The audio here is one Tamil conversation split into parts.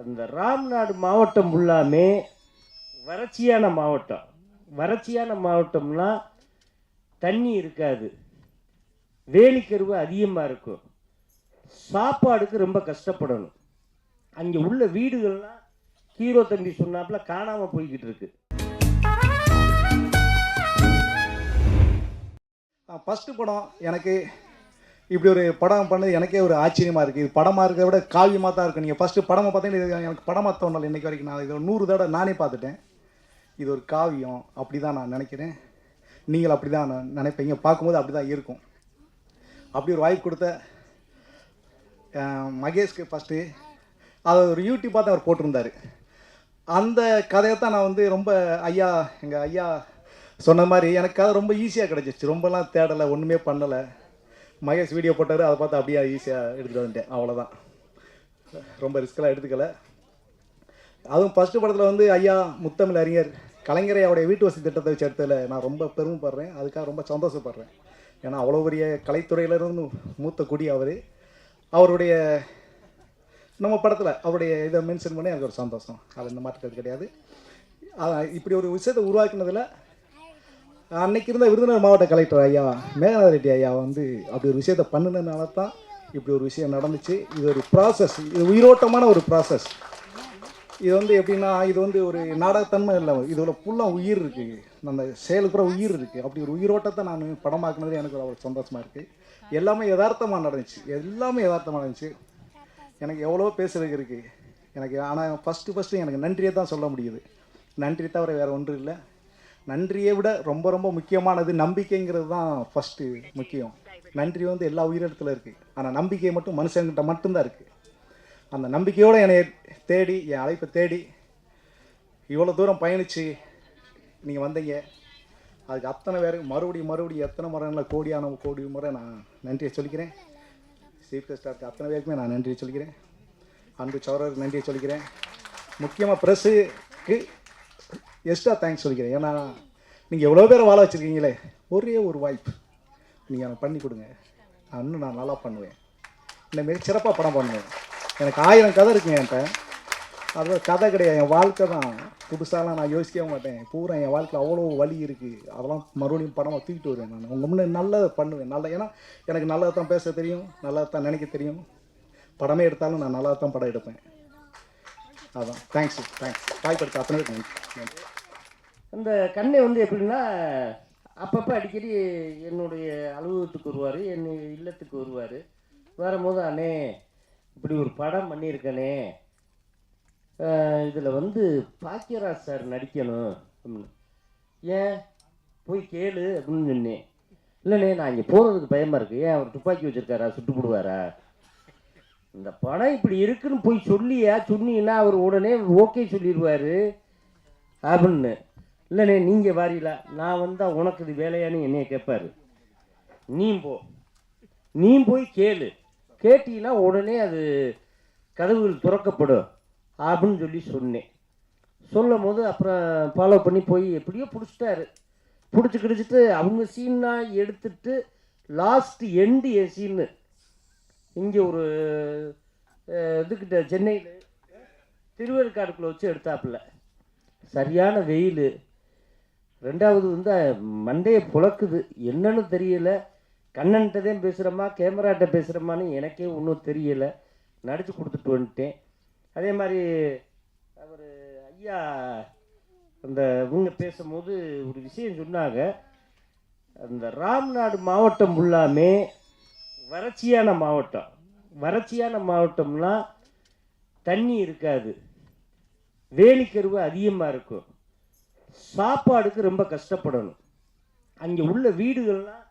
அந்த ராம்நாடு மாவட்டம் ஃபுல்லாமே வறட்சியான மாவட்டம். வறட்சியான மாவட்டம்னா தண்ணி இருக்காது. வேலிக்கருவு அதிகமாக இருக்கும். சாப்பாடுக்கு ரொம்ப கஷ்டப்படணும். அங்கே உள்ள வீடுகள்லாம் ஹீரோ தம்பி சொன்னாப்புல காணாமல் போய்கிட்டு இருக்கு. ஃபஸ்ட்டு படம் எனக்கு இப்படி ஒரு படம் பண்ணது எனக்கே ஒரு ஆச்சரியமாக இருக்குது இது படமாக இருக்கிறத விட காவியமாக தான் இருக்கும் நீங்கள் ஃபஸ்ட்டு படமாக பார்த்தீங்கன்னா இது எனக்கு படமாக தோணலை இன்னைக்கு வரைக்கும். நான் இதை நூறு தடவை நானே பார்த்துட்டேன். இது ஒரு காவியம். அப்படி தான் நான் நினைக்கிறேன். நீங்கள் அப்படி தான் நான் நினைப்பீங்க. பார்க்கும்போது அப்படி தான் இருக்கும். அப்படி ஒரு வாய்ப்பு கொடுத்த மகேஷ்க்கு ஃபஸ்ட்டு அதை ஒரு யூடியூப்பாக தான் அவர் போட்டிருந்தாரு. அந்த கதையை தான் நான் வந்து ரொம்ப ஐயா எங்கள் ஐயா சொன்ன மாதிரி எனக்கு கதை ரொம்ப ஈஸியாக கிடச்சிச்சு ரொம்பலாம் தேடலை ஒன்றுமே பண்ணலை. மகேஷ் வீடியோ போட்டார் அதை பார்த்து அப்படியே ஈஸியாக எடுத்துகிட்டு வந்துட்டேன். அவ்வளோதான் ரொம்ப ரிஸ்க்கெல்லாம் எடுத்துக்கல. அதுவும் ஃபஸ்ட்டு படத்தில் வந்து ஐயா முத்தமிழ் அறிஞர் கலைஞரை அவருடைய வீட்டு வசதி திட்டத்தை வச்சு எடுத்ததில் நான் ரொம்ப பெருமைப்படுறேன். அதுக்காக ரொம்ப சந்தோஷப்படுறேன். ஏன்னா அவ்வளோ பெரிய கலைத்துறையிலிருந்து மூத்த குடி அவர். அவருடைய நம்ம படத்தில் அவருடைய இதை மென்ஷன் பண்ணி எனக்கு ஒரு சந்தோஷம். அது இந்த மாற்றுக்கிறது கிடையாது. இப்படி ஒரு விஷயத்தை உருவாக்குனதில் அன்னைக்கு இருந்த விருதுநகர் மாவட்ட கலெக்டர் ஐயா மேகநாத ரெட்டி ஐயா வந்து அப்படி ஒரு விஷயத்தை பண்ணினதுனால தான் இப்படி ஒரு விஷயம் நடந்துச்சு. இது ஒரு ப்ராசஸ் இது உயிரோட்டமான ஒரு ப்ராசஸ் இது வந்து எப்படின்னா இது வந்து ஒரு நாடகத்தன்மை இல்லை. இதோட ஃபுல்லாக உயிர் இருக்குது அந்த செயலுக்கு கூட உயிர் இருக்குது அப்படி ஒரு உயிரோட்டத்தை நான் படமாக்குனது எனக்கு ஒரு சந்தோஷமாக இருக்குது எல்லாமே யதார்த்தமாக நடந்துச்சு. எல்லாமே யதார்த்தமாக நடந்துச்சு. எனக்கு எவ்வளோ பேசுறதுக்கு இருக்குது எனக்கு ஆனால் ஃபஸ்ட்டு ஃபஸ்ட்டு எனக்கு நன்றியை தான் சொல்ல முடியுது. நன்றி தவிர வேறு ஒன்றும் இல்லை. நன்றியை விட ரொம்ப ரொம்ப முக்கியமானது நம்பிக்கைங்கிறது தான் ஃபஸ்ட்டு முக்கியம். நன்றி வந்து எல்லா உயிரிடத்துல இருக்குது ஆனால் நம்பிக்கை மட்டும் மனுஷங்கிட்ட மட்டும்தான் இருக்குது அந்த நம்பிக்கையோடு என்னை தேடி என் அழைப்பை தேடி இவ்வளோ தூரம் பயணித்து நீங்கள் வந்தீங்க. அதுக்கு அத்தனை பேருக்கு மறுபடியும் மறுபடியும் எத்தனை முறைங்கள கோடியான கோடி முறை நான் நன்றியை சொல்லிக்கிறேன். சீஃப் கெஸ்டாருக்கு அத்தனை பேருக்குமே நான் நன்றியை சொல்லிக்கிறேன். அன்பு சௌரருக்கு நன்றியை சொல்லிக்கிறேன். முக்கியமாக ப்ரெஸ்ஸுக்கு எக்ஸ்ட்ரா தேங்க்ஸ் சொல்லிக்கிறேன். ஏன்னா நீங்கள் எவ்வளோ பேரை வாழ வச்சுருக்கீங்களே ஒரே ஒரு வாய்ப்பு நீங்கள் எனக்கு பண்ணி கொடுங்க. நான் இன்னும் நான் நல்லா பண்ணுவேன். இன்னும் மிக சிறப்பாக படம் பண்ணுவேன். எனக்கு ஆயிரம் கதை இருக்குங்க என்கிட்ட. அது கதை கிடையாது. என் வாழ்க்கை தான். புதுசாலாம் நான் யோசிக்கவே மாட்டேன். பூரா என் வாழ்க்கையில் அவ்வளோ வலி இருக்குது அதெல்லாம் மறுபடியும் படமாக தூக்கிட்டு வருவேன் நான். உங்கள் முன்னே நல்லதை பண்ணுவேன். நல்ல ஏன்னா எனக்கு நல்லது தான் பேச தெரியும். நல்லதை தான் நினைக்க தெரியும். படமே எடுத்தாலும் நான் நல்லா தான் படம் எடுப்பேன். அதான். தேங்க்ஸ் தேங்க்ஸ் வாய்ப்படுத்த அத்தனை நன்றி. நன்றி. அந்த கண்ணை வந்து எப்படின்னா அப்பப்போ அடிக்கடி என்னுடைய அலுவலகத்துக்கு வருவார் என் இல்லத்துக்கு வருவார். வரும்போது அண்ணே இப்படி ஒரு படம் பண்ணியிருக்கனே. இதில் வந்து பாக்கியராஜ் சார் நடிக்கணும் அப்படின்னு. ஏன்? போய் கேளு அப்படின்னு சொன்னேன். இல்லைண்ணே நான் இங்கே போகிறதுக்கு பயமாக இருக்குது ஏன் அவர் துப்பாக்கி வச்சுருக்காரா? சுட்டு போடுவாரா? இந்த படம் இப்படி இருக்குன்னு போய் சொல்லியா? சொன்னீங்கன்னா அவர் உடனே ஓகே சொல்லிடுவார் அப்படின்னு. இல்லைண்ணே நீங்கள் வாரியில நான் வந்தால் உனக்கு இது வேலையான்னு என்னைய கேட்பார் நீ போ. நீ போய் கேளு. கேட்டீங்கன்னா உடனே அது கதவுகள் திறக்கப்படும் அப்படின்னு சொல்லி சொன்னேன். சொல்லும் போது அப்புறம் ஃபாலோ பண்ணி போய் எப்படியோ பிடிச்சிட்டாரு. பிடிச்சி கிடிச்சிட்டு அவங்க சீன்னா எடுத்துட்டு லாஸ்ட்டு எண்டு என் சீனு இங்கே ஒரு இதுக்கிட்ட சென்னையில் திருவேற்காடுக்குள்ளே வச்சு எடுத்தாப்புல. சரியான வெயில். ரெண்டாவது வந்து மண்டையை புழக்குது. என்னன்னு தெரியல. கண்ணன்கிட்ட தான் பேசுகிறோமா கேமராட்ட பேசுகிறோமான்னு எனக்கே ஒன்றும் தெரியல. நடித்து கொடுத்துட்டு வந்துட்டேன். அதே மாதிரி அவர் ஐயா அந்த இவங்க பேசும்போது ஒரு விஷயம் சொன்னாங்க. அந்த ராம்நாடு மாவட்டம் ஃபுல்லாமே வறட்சியான மாவட்டம். வறட்சியான மாவட்டம்னா தண்ணி இருக்காது. வேலிக்கருவு அதிகமாக இருக்கும். சாப்பாடுக்கு ரொம்ப கஷ்டப்படணும். அங்கே உள்ள வீடுகள்லாம்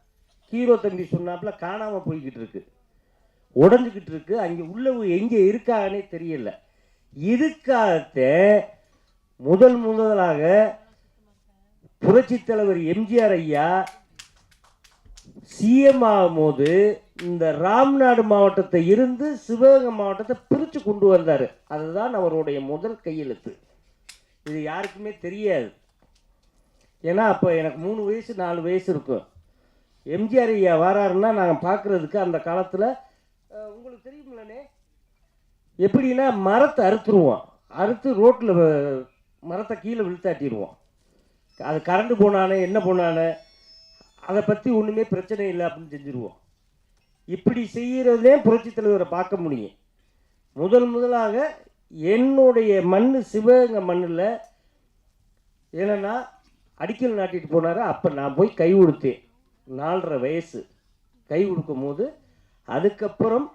ஹீரோ தம்பி சொன்னாப்புல காணாமல் போய்கிட்டு இருக்கு. உடஞ்சிக்கிட்டு இருக்கு. அங்கே உள்ள எங்கே இருக்காங்கன்னே தெரியல. இதுக்காகத்தே முதல் முதலாக புரட்சி தலைவர் எம்ஜிஆர் ஐயா சிஎம் ஆகும்போது இந்த ராம்நாடு மாவட்டத்தை இருந்து சிவகங்கை மாவட்டத்தை பிரித்து கொண்டு வந்தார். அதுதான் அவருடைய முதல் கையெழுத்து. இது யாருக்குமே தெரியாது. ஏன்னா அப்போ எனக்கு மூணு வயசு நாலு வயசு இருக்கும். எம்ஜிஆர் ஐயா வராருன்னா நாங்கள் பார்க்குறதுக்கு அந்த காலத்தில் உங்களுக்கு தெரியுமில்லண்ணே. எப்படின்னா மரத்தை அறுத்துருவோம். அறுத்து ரோட்டில் மரத்தை கீழே விழுத்தாட்டிடுவோம் அது கரண்டு போனானே என்ன போனானே அதை பற்றி ஒன்றுமே பிரச்சனை இல்லை அப்படின்னு செஞ்சுருவோம். இப்படி செய்கிறதே புரட்சி தலைவரை பார்க்க முடியும். முதல் முதலாக என்னுடைய மண் சிவகங்கை மண்ணில் என்னென்னா அடிக்கல் நாட்டிட்டு போனார். அப்போ நான் போய் கை கொடுத்தேன் நாலரை வயசு. கை கொடுக்கும் போது அதுக்கப்புறம்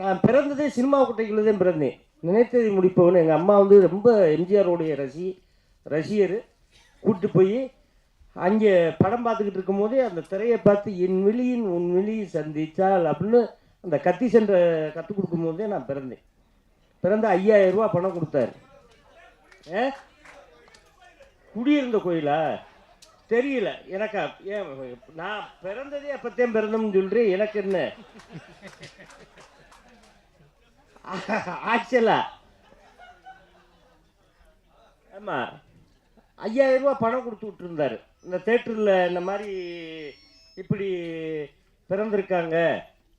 நான் பிறந்ததே சினிமா குட்டைகளில் தான் பிறந்தேன். நினைத்ததை முடிப்பவன் எங்கள் அம்மா வந்து ரொம்ப எம்ஜிஆருடைய ரசி ரசிகர். கூப்பிட்டு போய் அங்கே படம் பார்த்துக்கிட்டு இருக்கும்போதே அந்த திரையை பார்த்து என் விழியின் உன் விழியை சந்தித்தால் அப்படின்னு அந்த கத்தி சென்ற கற்றுக் கொடுக்கும்போதே நான் பிறந்தேன். பிறந்த ஐயாயிரம் ரூபா பணம் கொடுத்தாரு. ஏ? குடியிருந்த கோயிலா? தெரியல. எனக்கா ஏன் நான் பிறந்ததே அப்பத்தையும் பிறந்தோம்னு சொல்றேன் எனக்கு என்ன? ஆக்சுவலா ஆமா. ஐயாயிரம் ரூபாய் பணம் கொடுத்து விட்டுருந்தாரு. இந்த தேட்டரில் இந்த மாதிரி இப்படி பிறந்திருக்காங்க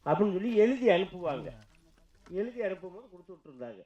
அப்படின்னு சொல்லி எழுதி அனுப்புவாங்க. எழுதி அனுப்பும்போது கொடுத்து விட்டுருந்தாங்க.